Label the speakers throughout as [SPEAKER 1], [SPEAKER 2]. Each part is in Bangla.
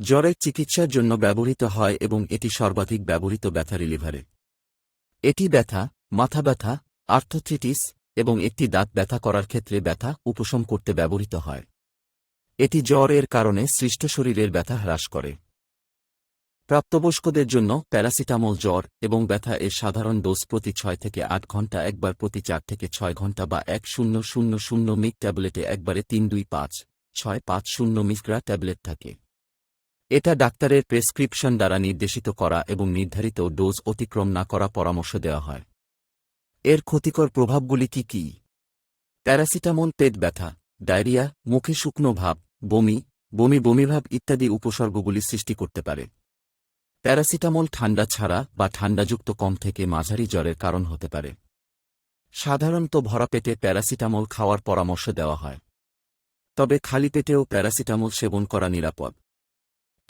[SPEAKER 1] জ্বরের চিকিৎসার জন্য ব্যবহৃত হয় এবং এটি সর্বাধিক ব্যবহৃত ব্যথা রিলিভারে এটি ব্যথা, মাথা ব্যথা আর্থোথ্রিটিস এবং একটি দাঁত ব্যথা করার ক্ষেত্রে ব্যথা উপশম করতে ব্যবহৃত হয়। এটি জ্বর এর কারণে সৃষ্ট শরীরের ব্যথা হ্রাস করে। প্রাপ্তবয়স্কদের জন্য প্যারাসিটামল জ্বর এবং ব্যথা এর সাধারণ ডোজ প্রতি ছয় থেকে আট ঘণ্টা, একবার প্রতি চার থেকে ছয় ঘণ্টা বা এক শূন্য শূন্য শূন্য মিক ট্যাবলেটে একবারে তিন দুই পাঁচ ছয় পাঁচ শূন্য মিক্রা ট্যাবলেট থাকে। এটা ডাক্তারের প্রেসক্রিপশন দ্বারা নির্দেশিত করা এবং নির্ধারিত ডোজ অতিক্রম না করা পরামর্শ দেওয়া হয়। এর ক্ষতিকর প্রভাবগুলি কি কি? প্যারাসিটামল, পেট ব্যথা, ডায়রিয়া, মুখে শুকনো ভাব, বমি বমি, বমিভাব ইত্যাদি উপসর্গগুলি সৃষ্টি করতে পারে। প্যারাসিটামল ঠান্ডা ছাড়া বা ঠান্ডাযুক্ত কম থেকে মাঝারি জ্বরের কারণ হতে পারে। সাধারণত ভরা পেটে প্যারাসিটামল খাওয়ার পরামর্শ দেওয়া হয়। তবে খালি পেটেও প্যারাসিটামল সেবন করা নিরাপদ।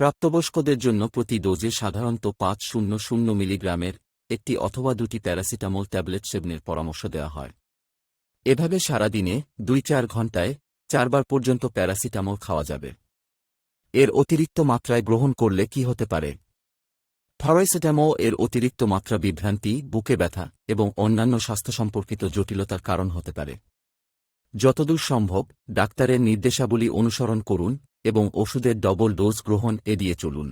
[SPEAKER 1] প্রাপ্তবয়স্কদের জন্য প্রতি ডোজে সাধারণত পাঁচ শূন্য শূন্য মিলিগ্রামের একটি অথবা দুটি প্যারাসিটামল ট্যাবলেট সেবনের পরামর্শ দেওয়া হয়। এভাবে সারাদিনে দুই চার ঘন্টায় চারবার পর্যন্ত প্যারাসিটামল খাওয়া যাবে। এর অতিরিক্ত মাত্রায় গ্রহণ করলে কি হতে পারে? ফরয়েসেটামো এর অতিরিক্ত মাত্রা বিভ্রান্তি, বুকে ব্যথা এবং অন্যান্য স্বাস্থ্য সম্পর্কিত জটিলতার কারণ হতে পারে। যতদূর সম্ভব, ডাক্তারের নির্দেশাবলী অনুসরণ করুন এবং ওষুধের ডবল ডোজ গ্রহণ এড়িয়ে চলুন।